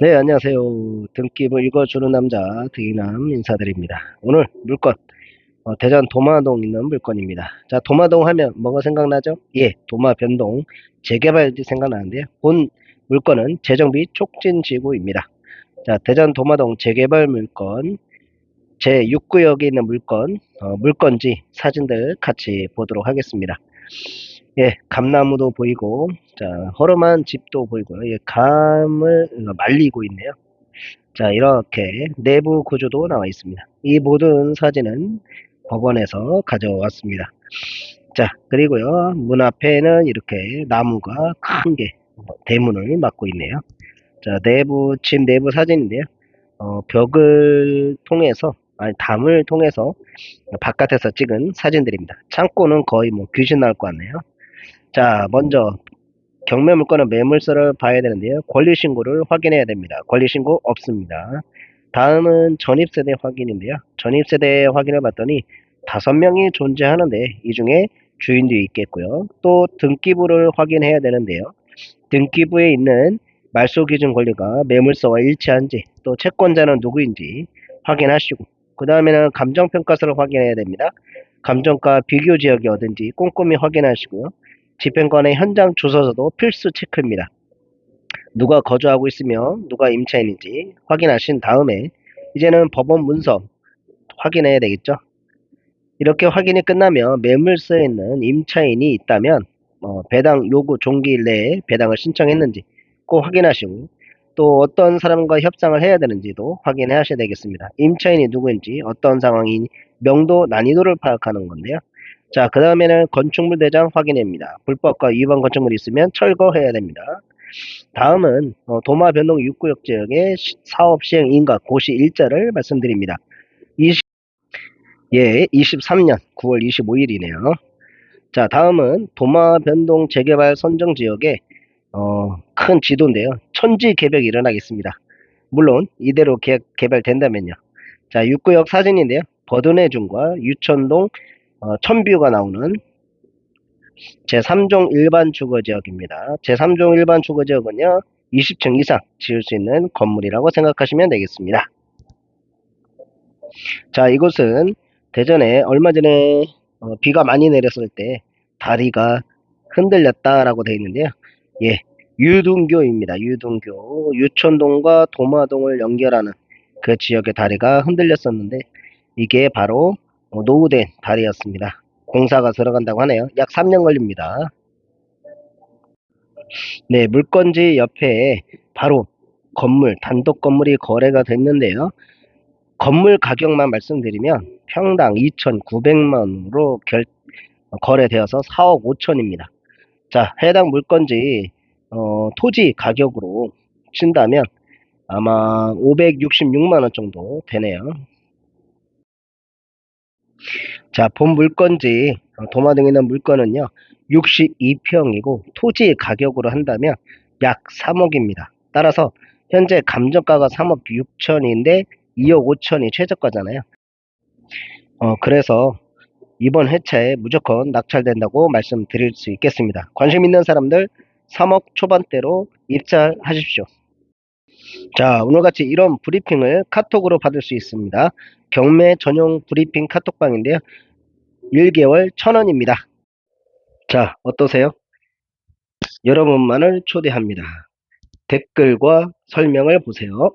네, 안녕하세요. 등기부 읽어주는 남자 등이남 인사드립니다. 오늘 물건 어, 대전 도마동 있는 물건입니다. 자, 도마동 하면 뭐가 생각나죠? 예, 도마 변동 재개발지 생각나는데요. 본 물건은 재정비 촉진 지구입니다. 자, 대전 도마동 재개발 물건 제 6구역에 있는 물건 어, 물건지 사진들 같이 보도록 하겠습니다. 예, 감나무도 보이고, 자, 허름한 집도 보이고요. 예, 감을 말리고 있네요. 자, 이렇게 내부 구조도 나와 있습니다. 이 모든 사진은 법원에서 가져왔습니다. 자, 그리고요, 문 앞에는 이렇게 나무가 큰 게 대문을 막고 있네요. 자, 내부, 집 내부 사진인데요. 어, 벽을 통해서, 아니, 담을 통해서 바깥에서 찍은 사진들입니다. 창고는 거의 뭐 귀신 나올 것 같네요. 자, 먼저 경매 물건은 매물서를 봐야 되는데요. 권리 신고를 확인해야 됩니다. 권리 신고 없습니다. 다음은 전입 세대 확인인데요. 전입 세대 확인을 봤더니 다섯 명이 존재하는데 이 중에 주인도 있겠고요. 또 등기부를 확인해야 되는데요. 등기부에 있는 말소 기준 권리가 매물서와 일치한지 또 채권자는 누구인지 확인하시고 그 다음에는 감정평가서를 확인해야 됩니다. 감정가 비교 지역이 어딘지 꼼꼼히 확인하시고요. 집행관의 현장 주소서도 필수 체크입니다. 누가 거주하고 있으며 누가 임차인인지 확인하신 다음에 이제는 법원 문서 확인해야 되겠죠. 이렇게 확인이 끝나면 매물서에 있는 임차인이 있다면 어, 배당 요구 종기일 내에 배당을 신청했는지 꼭 확인하시고 또 어떤 사람과 협상을 해야 되는지도 확인해 하셔야 되겠습니다. 임차인이 누구인지 어떤 상황인 명도 난이도를 파악하는 건데요. 자, 그 다음에는 건축물 대장 확인입니다. 불법과 위반 건축물이 있으면 철거해야 됩니다. 다음은 어, 도마 변동 6구역 지역의 시- 사업 시행 인가 고시 일자를 말씀드립니다. 20, 예, 23년 9월 25일이네요. 자, 다음은 도마 변동 재개발 선정 지역의 어, 큰 지도인데요. 천지 개벽이 일어나겠습니다. 물론 이대로 개, 개발된다면요. 자, 6구역 사진인데요. 버드네중과 유천동 어, 천뷰가 나오는 제3종 일반 주거지역입니다. 제3종 일반 주거지역은요. 20층 이상 지을 수 있는 건물이라고 생각하시면 되겠습니다. 자, 이곳은 대전에 얼마 전에 어, 비가 많이 내렸을 때 다리가 흔들렸다라고 되어 있는데요. 예, 유등교입니다. 유등교. 유천동과 도마동을 연결하는 그 지역의 다리가 흔들렸었는데 이게 바로 어, 노후된 다리였습니다. 공사가 들어간다고 하네요. 약 3년 걸립니다. 네, 물건지 옆에 바로 건물, 단독 건물이 거래가 됐는데요. 건물 가격만 말씀드리면 평당 2,900만원으로 결, 거래되어서 4억 5천입니다. 자, 해당 물건지 어, 토지 가격으로 친다면 아마 566만원 정도 되네요. 자, 본 물건지 어, 도마등에 있는 물건은요. 62평이고 토지 가격으로 한다면 약 3억입니다. 따라서 현재 감정가가 3억 6천인데 2억 5천이 최저가잖아요. 어, 그래서 이번 회차에 무조건 낙찰된다고 말씀드릴 수 있겠습니다. 관심 있는 사람들 3억 초반대로 입찰하십시오. 자, 오늘 같이 이런 브리핑을 카톡으로 받을 수 있습니다. 경매 전용 브리핑 카톡방인데요. 1개월 1000원입니다. 자, 어떠세요? 여러분만을 초대합니다. 댓글과 설명을 보세요.